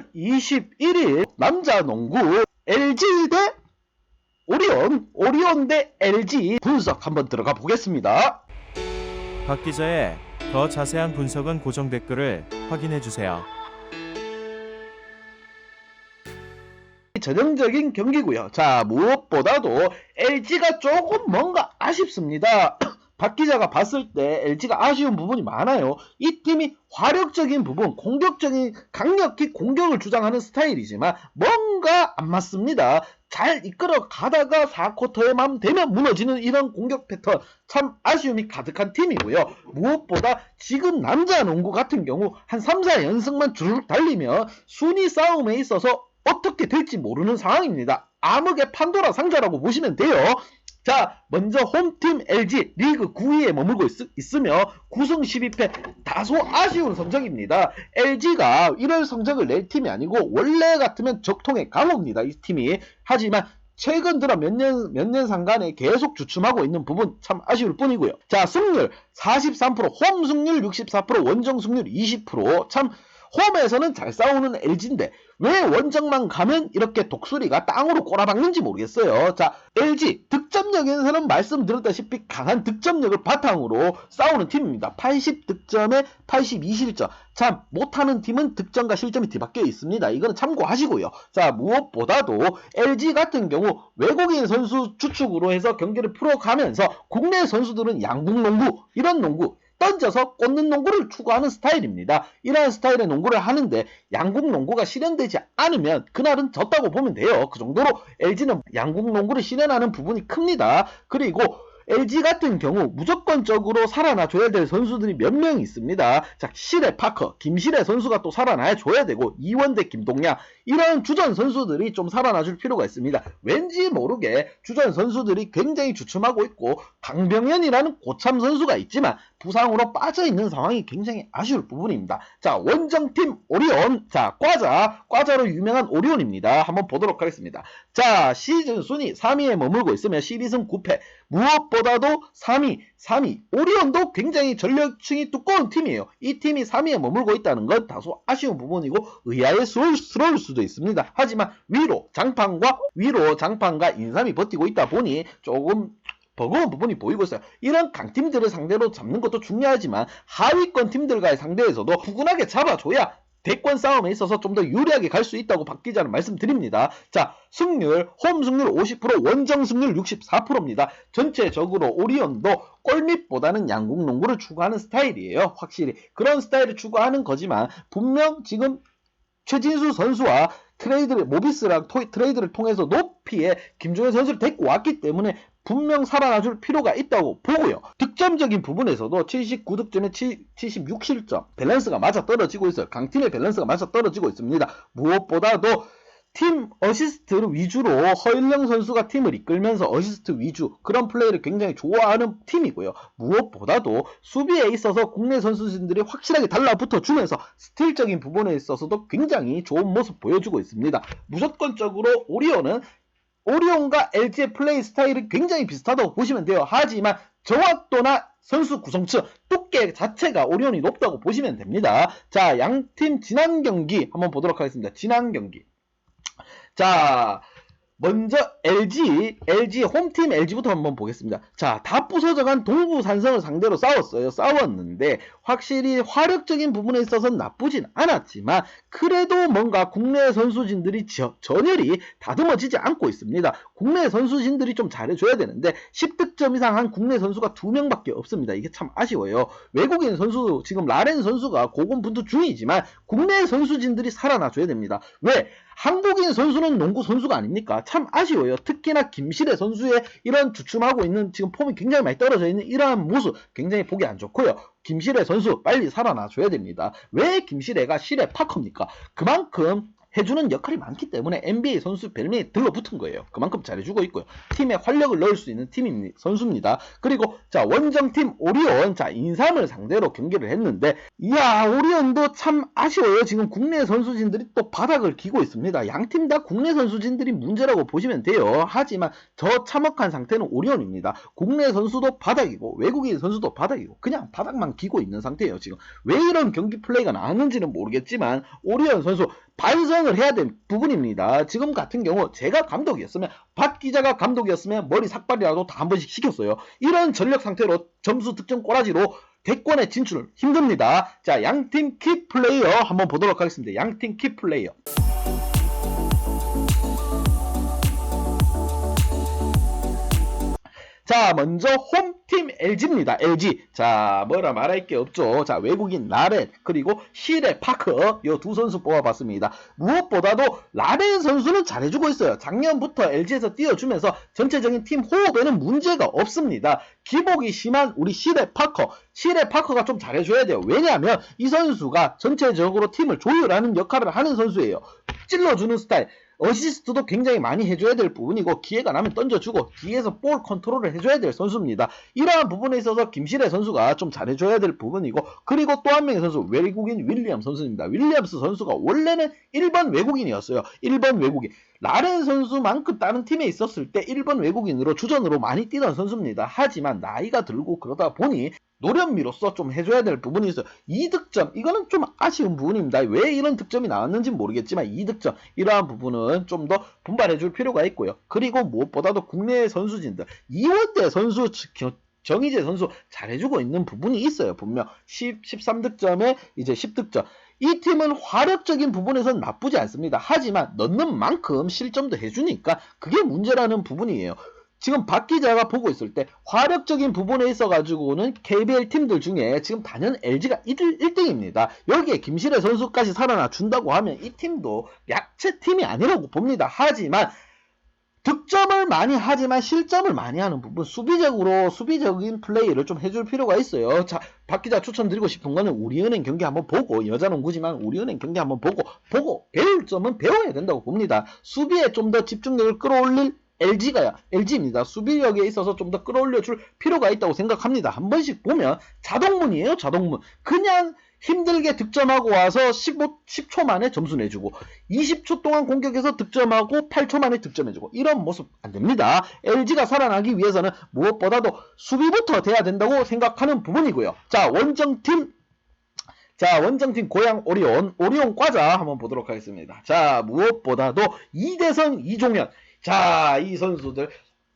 12월 21일 남자 농구 LG 대 오리온, 오리온 대 LG 분석 한번 들어가 보겠습니다. 박 기자의 더 자세한 분석은 고정 댓글을 확인해 주세요. 전형적인 경기고요. 자, 무엇보다도 LG가 조금 뭔가 아쉽습니다. 박 기자가 봤을 때 LG가 아쉬운 부분이 많아요. 이 팀이 화력적인 부분, 공격적인 강력히 공격을 주장하는 스타일이지만 뭔가 안 맞습니다. 잘 이끌어 가다가 4쿼터에만 되면 무너지는 이런 공격 패턴 참 아쉬움이 가득한 팀이고요. 무엇보다 지금 남자 농구 같은 경우 한 3, 4연승만 주르륵 달리면 순위 싸움에 있어서 어떻게 될지 모르는 상황입니다. 암흑의 판도라 상자라고 보시면 돼요. 자, 먼저 홈팀 LG 리그 9위에 머물고 있, 으며 9승 12패 다소 아쉬운 성적입니다. LG가 이런 성적을 낼 팀이 아니고 원래 같으면 적통의 강호입니다. 이 팀이. 하지만 최근 들어 몇 년, 몇 년 상간에 계속 주춤하고 있는 부분 참 아쉬울 뿐이고요. 자, 승률 43%, 홈 승률 64%, 원정 승률 20%참 홈에서는 잘 싸우는 LG인데 왜 원정만 가면 이렇게 독수리가 땅으로 꼬라박는지 모르겠어요. 자, LG 득점력에서는 말씀드렸다시피 강한 득점력을 바탕으로 싸우는 팀입니다. 80득점에 82실점. 참 못하는 팀은 득점과 실점이 뒤바뀌어 있습니다. 이거는 참고하시고요. 자, 무엇보다도 LG 같은 경우 외국인 선수 주축으로 해서 경기를 풀어가면서 국내 선수들은 양궁 농구 이런 농구 던져서 꽂는 농구를 추구하는 스타일입니다. 이러한 스타일의 농구를 하는데 양궁 농구가 실현되지 않으면 그날은 졌다고 보면 돼요. 그 정도로 LG는 양궁 농구를 실현하는 부분이 큽니다. 그리고 LG 같은 경우 무조건적으로 살아나줘야 될 선수들이 몇 명 있습니다. 자, 실의 파커, 김실의 선수가 또 살아나야 줘야 되고 이원대, 김동양 이런 주전 선수들이 좀 살아나줄 필요가 있습니다. 왠지 모르게 주전 선수들이 굉장히 주춤하고 있고 강병현이라는 고참 선수가 있지만 부상으로 빠져 있는 상황이 굉장히 아쉬울 부분입니다. 자, 원정팀 오리온, 자, 과자, 과자로 유명한 오리온입니다. 한번 보도록 하겠습니다. 자, 시즌 순위 3위에 머물고 있으며 12승 9패. 무엇보다도 3위, 3위. 오리온도 굉장히 전력층이 두꺼운 팀이에요. 이 팀이 3위에 머물고 있다는 건 다소 아쉬운 부분이고 의아해스러울 수도 있습니다. 하지만 위로 장판과 위로 장판과 인삼이 버티고 있다 보니 조금 버거운 부분이 보이고 있어요. 이런 강팀들을 상대로 잡는 것도 중요하지만 하위권 팀들과의 상대에서도 푸근하게 잡아줘야 대권 싸움에 있어서 좀 더 유리하게 갈 수 있다고 박 기자는 말씀드립니다. 자, 승률, 홈 승률 50%, 원정 승률 64%입니다. 전체적으로 오리온도 골밑보다는 양궁 농구를 추구하는 스타일이에요. 확실히. 그런 스타일을 추구하는 거지만 분명 지금 최진수 선수와 트레이드를 모비스랑 토- 트레이드를 통해서 높이에 김종현 선수를 데리고 왔기 때문에 분명 살아나 줄 필요가 있다고 보고요. 득점적인 부분에서도 79득점에 76실점 밸런스가 맞아 떨어지고 있어요. 강팀의 밸런스가 맞아 떨어지고 있습니다. 무엇보다도 팀 어시스트 위주로 허일영 선수가 팀을 이끌면서 어시스트 위주 그런 플레이를 굉장히 좋아하는 팀이고요. 무엇보다도 수비에 있어서 국내 선수진들이 확실하게 달라붙어 주면서 스틸적인 부분에 있어서도 굉장히 좋은 모습 보여주고 있습니다. 무조건적으로 오리온은 오리온과 LG의 플레이 스타일은 굉장히 비슷하다고 보시면 돼요. 하지만 정확도나 선수 구성층, 두께 자체가 오리온이 높다고 보시면 됩니다. 자, 양팀 지난 경기 한번 보도록 하겠습니다. 지난 경기. 자, 먼저 LG, LG 홈팀 LG부터 한번 보겠습니다. 자, 다 부서져간 동부 산성을 상대로 싸웠어요. 싸웠는데 확실히 화력적인 부분에 있어서는 나쁘진 않았지만 그래도 뭔가 국내 선수진들이 저, 전열이 다듬어지지 않고 있습니다. 국내 선수진들이 좀 잘해줘야 되는데 10득점 이상 한 국내 선수가 두 명밖에 없습니다. 이게 참 아쉬워요. 외국인 선수 지금 라렌 선수가 고군분투 중이지만 국내 선수진들이 살아나줘야 됩니다. 왜? 한국인 선수는 농구 선수가 아닙니까? 참 아쉬워요. 특히나 김실의 선수의 이런 주춤하고 있는 지금 폼이 굉장히 많이 떨어져 있는 이러한 모습 굉장히 보기 안 좋고요. 김실의 선수 빨리 살아나 줘야 됩니다. 왜 김실애가 실의 파커입니까? 그만큼 해주는 역할이 많기 때문에 NBA 선수 별명이 들러붙은 거예요. 그만큼 잘해주고 있고요. 팀에 활력을 넣을 수 있는 팀입니다. 선수입니다. 그리고 자 원정팀 오리온 자 인삼을 상대로 경기를 했는데 이야 오리온도 참 아쉬워요. 지금 국내 선수진들이 또 바닥을 기고 있습니다. 양 팀 다 국내 선수진들이 문제라고 보시면 돼요. 하지만 저 참혹한 상태는 오리온입니다. 국내 선수도 바닥이고 외국인 선수도 바닥이고 그냥 바닥만 기고 있는 상태예요. 지금 왜 이런 경기 플레이가 나왔는지는 모르겠지만 오리온 선수 반성을 해야 될 부분입니다. 지금 같은 경우 제가 감독이었으면 박 기자가 감독이었으면 머리 삭발이라도 다 한 번씩 시켰어요. 이런 전력 상태로 점수 득점 꼬라지로 대권에 진출 힘듭니다. 자, 양팀 키 플레이어 한번 보도록 하겠습니다. 양팀 키 플레이어. 자, 먼저 홈팀 LG입니다. LG. 자, 뭐라 말할 게 없죠. 자, 외국인 라렌 그리고 시레 파크 이 두 선수 뽑아봤습니다. 무엇보다도 라렌 선수는 잘해주고 있어요. 작년부터 LG에서 뛰어주면서 전체적인 팀 호흡에는 문제가 없습니다. 기복이 심한 우리 시레 파커. 시레 파커가 좀 잘해줘야 돼요. 왜냐하면 이 선수가 전체적으로 팀을 조율하는 역할을 하는 선수예요. 찔러주는 스타일. 어시스트도 굉장히 많이 해줘야 될 부분이고 기회가 나면 던져주고 뒤에서 볼 컨트롤을 해줘야 될 선수입니다. 이러한 부분에 있어서 김실애 선수가 좀 잘해줘야 될 부분이고 그리고 또 한 명의 선수 외국인 윌리엄 선수입니다. 윌리엄스 선수가 원래는 1번 외국인이었어요. 1번 외국인. 라렌 선수만큼 다른 팀에 있었을 때 1번 외국인으로 주전으로 많이 뛰던 선수입니다. 하지만 나이가 들고 그러다 보니 노련미로서 좀 해줘야 될 부분이 있어요. 2득점 이거는 좀 아쉬운 부분입니다. 왜 이런 득점이 나왔는지 모르겠지만 2득점 이러한 부분은 좀 더 분발해 줄 필요가 있고요. 그리고 무엇보다도 국내 선수진들 이원대 선수 겨- 정희재 선수 잘해주고 있는 부분이 있어요. 분명 10, 13득점에 이제 10득점. 이 팀은 화력적인 부분에서는 나쁘지 않습니다. 하지만 넣는 만큼 실점도 해주니까 그게 문제라는 부분이에요. 지금 박 기자가 보고 있을 때 화력적인 부분에 있어 가지고는 KBL 팀들 중에 지금 단연 LG가 1, 등입니다 여기에 김실애 선수까지 살아나 준다고 하면 이 팀도 약체 팀이 아니라고 봅니다. 하지만 득점을 많이 하지만 실점을 많이 하는 부분 수비적으로 수비적인 플레이를 좀 해줄 필요가 있어요. 자, 박 기자 추천드리고 싶은 거는 우리은행 경기 한번 보고 여자농구지만 우리은행 경기 한번 보고 보고 배울 점은 배워야 된다고 봅니다. 수비에 좀 더 집중력을 끌어올릴 LG가야 LG입니다. 수비력에 있어서 좀 더 끌어올려 줄 필요가 있다고 생각합니다. 한 번씩 보면 자동문이에요, 자동문. 그냥 힘들게 득점하고 와서 15, 10초 만에 점수 내주고 20초 동안 공격해서 득점하고 8초 만에 득점해주고 이런 모습 안 됩니다. LG가 살아나기 위해서는 무엇보다도 수비부터 돼야 된다고 생각하는 부분이고요. 자 원정팀 자, 원정팀 고양 오리온, 오리온 과자 한번 보도록 하겠습니다. 자, 무엇보다도 이대성, 이종현. 자, 이 선수들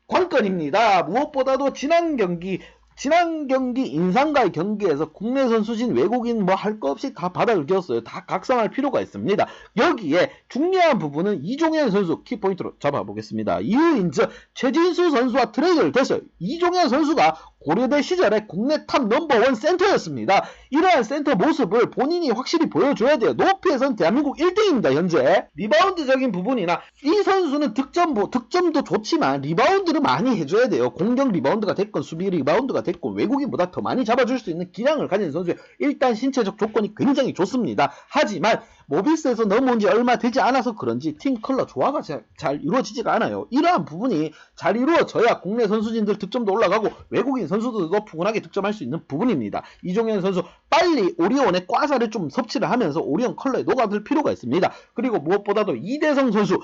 관건입니다. 무엇보다도 지난 경기, 지난 경기 인상과의 경기에서 국내 선수진 외국인 뭐 할 거 없이 다 바닥을 기었어요. 다 각성할 필요가 있습니다. 여기에 중요한 부분은 이종현 선수 키포인트로 잡아보겠습니다. 이유인즉 최진수 선수와 트레이드를 됐어요. 이종현 선수가 고려대 시절에 국내 탑 넘버원 센터였습니다. 이러한 센터 모습을 본인이 확실히 보여줘야 돼요. 높이에선 대한민국 1등입니다, 현재. 리바운드적인 부분이나 이 선수는 득점, 득점도 좋지만 리바운드를 많이 해줘야 돼요. 공격 리바운드가 됐건 수비 리바운드가 됐건 외국인보다 더 많이 잡아줄 수 있는 기량을 가진 선수예요. 일단 신체적 조건이 굉장히 좋습니다. 하지만 모비스에서 넘어온 지 얼마 되지 않아서 그런지 팀 컬러 조화가 잘, 잘 이루어지지가 않아요. 이러한 부분이 잘 이루어져야 국내 선수진들 득점도 올라가고 외국인 선수들도 푸근하게 득점할 수 있는 부분입니다. 이종현 선수 빨리 오리온의 과사를 좀 섭취를 하면서 오리온 컬러에 녹아들 필요가 있습니다. 그리고 무엇보다도 이대성 선수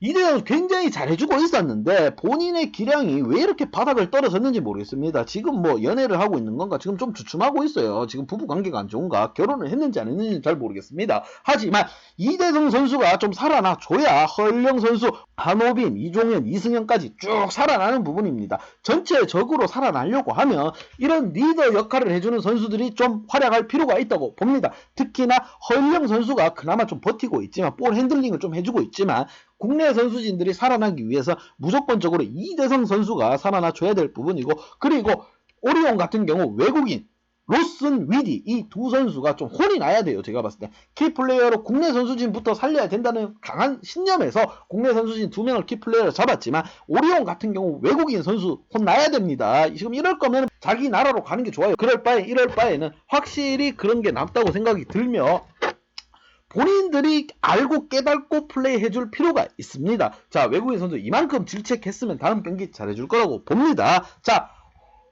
이대성 굉장히 잘해주고 있었는데 본인의 기량이 왜 이렇게 바닥을 떨어졌는지 모르겠습니다. 지금 뭐 연애를 하고 있는 건가? 지금 좀 주춤하고 있어요. 지금 부부 관계가 안 좋은가? 결혼을 했는지 안 했는지 잘 모르겠습니다. 하지만 이대성 선수가 좀 살아나 줘야 허일영 선수, 한호빈, 이종현, 이승현까지 쭉 살아나는 부분입니다. 전체적으로 살아나려고 하면 이런 리더 역할을 해주는 선수들이 좀 활약할 필요가 있다고 봅니다. 특히나 허일영 선수가 그나마 좀 버티고 있지만 볼 핸들링을 좀 해주고 있지만 국내 선수진들이 살아나기 위해서 무조건적으로 이대성 선수가 살아나 줘야 될 부분이고 그리고 오리온 같은 경우 외국인 로슨 위디 이 두 선수가 좀 혼이 나야 돼요 제가 봤을 때 키플레이어로 국내 선수진부터 살려야 된다는 강한 신념에서 국내 선수진 두 명을 키플레이어로 잡았지만 오리온 같은 경우 외국인 선수 혼 나야 됩니다 지금 이럴 거면 자기 나라로 가는 게 좋아요 그럴 바에 이럴 바에는 확실히 그런 게 남다고 생각이 들며 본인들이 알고 깨닫고 플레이해줄 필요가 있습니다. 자, 외국인 선수 이만큼 질책했으면 다음 경기 잘해줄 거라고 봅니다. 자,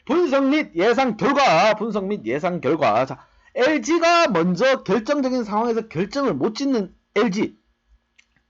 분석 및 예상 결과, 분석 및 예상 결과. 자, LG가 먼저 결정적인 상황에서 결정을 못 짓는 LG.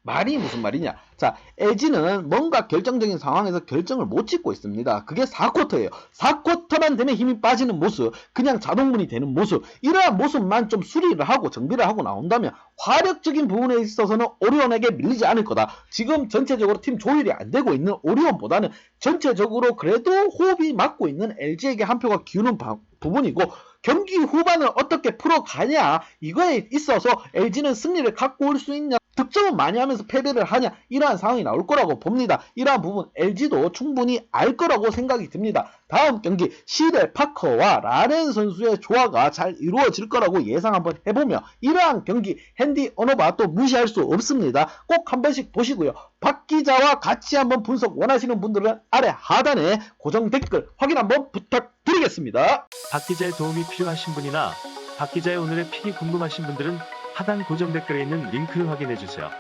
말이 무슨 말이냐? 자, LG는 뭔가 결정적인 상황에서 결정을 못 짓고 있습니다. 그게 4쿼터예요. 4쿼터만 되면 힘이 빠지는 모습, 그냥 자동문이 되는 모습, 이러한 모습만 좀 수리를 하고 정비를 하고 나온다면 화력적인 부분에 있어서는 오리온에게 밀리지 않을 거다. 지금 전체적으로 팀 조율이 안 되고 있는 오리온보다는 전체적으로 그래도 호흡이 맞고 있는 LG에게 한 표가 기우는 바- 부분이고 경기 후반을 어떻게 풀어가냐 이거에 있어서 LG는 승리를 갖고 올 수 있냐 득점은 많이 하면서 패배를 하냐 이러한 상황이 나올 거라고 봅니다. 이러한 부분 LG도 충분히 알 거라고 생각이 듭니다. 다음 경기 시델 파커와 라렌 선수의 조화가 잘 이루어질 거라고 예상 한번 해보며 이러한 경기 핸디 언어바 또 무시할 수 없습니다. 꼭 한 번씩 보시고요. 박 기자와 같이 한번 분석 원하시는 분들은 아래 하단에 고정 댓글 확인 한번 부탁드리겠습니다. 박 기자의 도움이 필요하신 분이나 박 기자의 오늘의 픽이 궁금하신 분들은 하단 고정 댓글에 있는 링크를 확인해 주세요.